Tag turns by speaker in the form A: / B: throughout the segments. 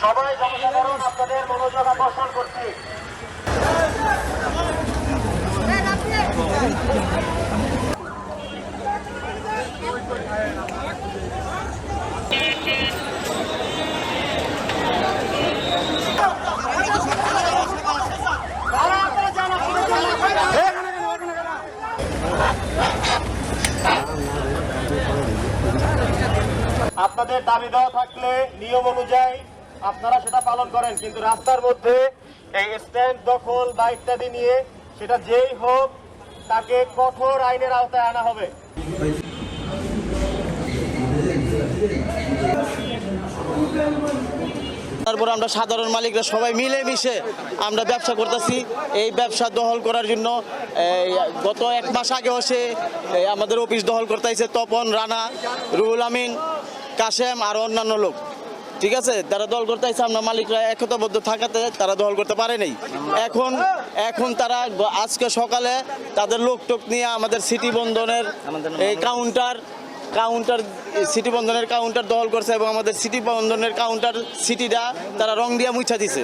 A: সবাই জনসাধারণ আপনাদের মনোযোগ আকর্ষণ করছি। আপনাদের দাবি দেওয়া থাকলে নিয়ম অনুযায়ী আপনারা সেটা পালন করেন কিন্তু রাস্তার মধ্যে এই স্ট্যান্ড দখল বা ইত্যাদি নিয়ে সেটা যেই হোক তাকে কঠোর আইনের আওতায় আনা হবে।
B: তারপর আমরা সাধারণ মালিকরা সবাই মিলে মিশে আমরা ব্যবসা করতেছি। এই ব্যবসা দখল করার জন্য গত এক মাস আগে এই, আমাদের অফিস দখল করতে আইছে তপন রানা রুহুল আমিন কাশেম আর অন্যান্য লোক। ঠিক আছে? তারা দল করতে আসছে আমরা মালিকরা একতাবদ্ধ থাকাতে তারা দল করতে পারে নাই। এখন এখন তারা আজকে সকালে তাদের লোক টোক নিয়ে আমাদের সিটি বন্ধনের এই কাউন্টার কাউন্টার, সিটি বন্ধনের কাউন্টার দখল করছে এবং আমাদের সিটি বন্ধনের কাউন্টার সিটিটা তারা রং দিয়ে মুছা দিছে।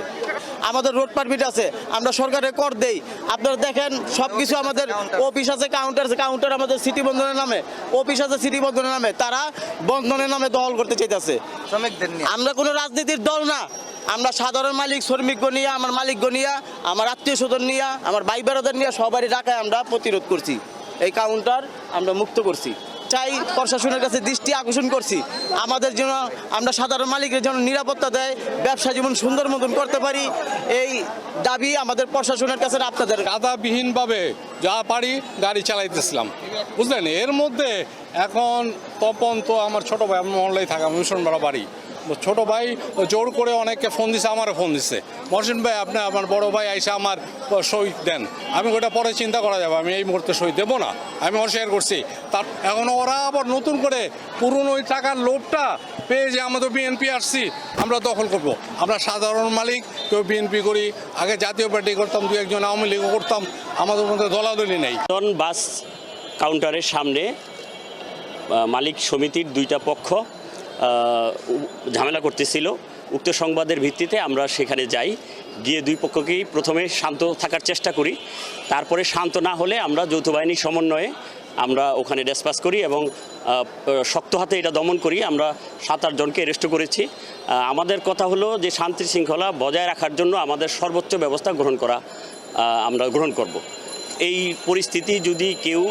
B: আমাদের রোড পারমিট আছে আমরা সরকারের কর দেই। আপনারা দেখেন সব কিছু আমাদের অফিস আছে কাউন্টার আছে কাউন্টার আমাদের সিটি বন্ধনের নামে অফিস আছে সিটি বন্ধনের নামে তারা বন্ধনের নামে দখল করতে চাইতেছে। আমরা কোনো রাজনীতির দল না। আমরা সাধারণ মালিক শ্রমিক নিয়ে আমার মালিক নিয়ে আমার আত্মীয় স্বজন নিয়ে আমার ভাই বেড়াদের নিয়ে সবারই টাকায় আমরা প্রতিরোধ করছি। এই কাউন্টার আমরা মুক্ত করছি। চাই, প্রশাসনের কাছে দৃষ্টি আকর্ষণ করছি। আমাদের জন্য আমরা সাধারণ মালিকের জন্য নিরাপত্তা দেয়, ব্যবসা জীবন সুন্দর মতন করতে পারি, এই দাবি আমাদের প্রশাসনের কাছে আপনাদের।
C: কাদাবিহীনভাবে যা পারি গাড়ি চালাইতেছিলাম। বুঝলেন? এর মধ্যে এখন তপন তো আমার ছোট ভাই আমি মহল্লায় থাকা মিশনবেলা বাড়ি। ছোট ভাই জোর করে অনেককে ফোন দিছে, আমারও ফোন দিচ্ছে মহসিন ভাই, আপনি আমার বড় ভাই, আইসে আমার সই দেন। আমি ওটা পরে চিন্তা করা যাবে, আমি এই মুহূর্তে সই দেবো না। আমি অস্বীকার করছি। তার এখন ওরা আবার নতুন করে পুরনো ওই টাকার লোভটা পেয়ে যে আমাদের বিএনপি আসছি, আমরা দখল করব। আমরা সাধারণ মালিক, কেউ বিএনপি করি। আগে জাতীয় পার্টি করতাম, দু একজন আওয়ামী লীগও করতাম। আমাদের মধ্যে দলাদলি নেই।
D: বাস কাউন্টারের সামনে মালিক সমিতির দুইটা পক্ষ ঝামেলা করতেছিল। উক্ত সংবাদের ভিত্তিতে আমরা সেখানে যাই। গিয়ে দুই পক্ষকেই প্রথমে শান্ত থাকার চেষ্টা করি। তারপরে শান্ত না হলে আমরা যৌথ বাহিনীর সমন্বয়ে আমরা ওখানে ডেসপাস করি এবং শক্ত হাতে এটা দমন করি। আমরা সাত আট জনকে অ্যারেস্ট করেছি। আমাদের কথা হলো যে শান্তি শৃঙ্খলা বজায় রাখার জন্য আমাদের সর্বোচ্চ ব্যবস্থা গ্রহণ করা আমরা গ্রহণ করব। এই পরিস্থিতি যদি কেউ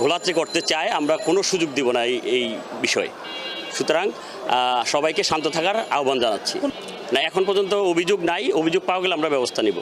D: ঘোলাচে করতে চায়, আমরা কোনো সুযোগ দিব না এই বিষয়ে। সুতরাং সবাইকে শান্ত থাকার আহ্বান জানাচ্ছি। না, এখন পর্যন্ত অভিযোগ নাই, অভিযোগ পাওয়া গেলে আমরা ব্যবস্থা নিব।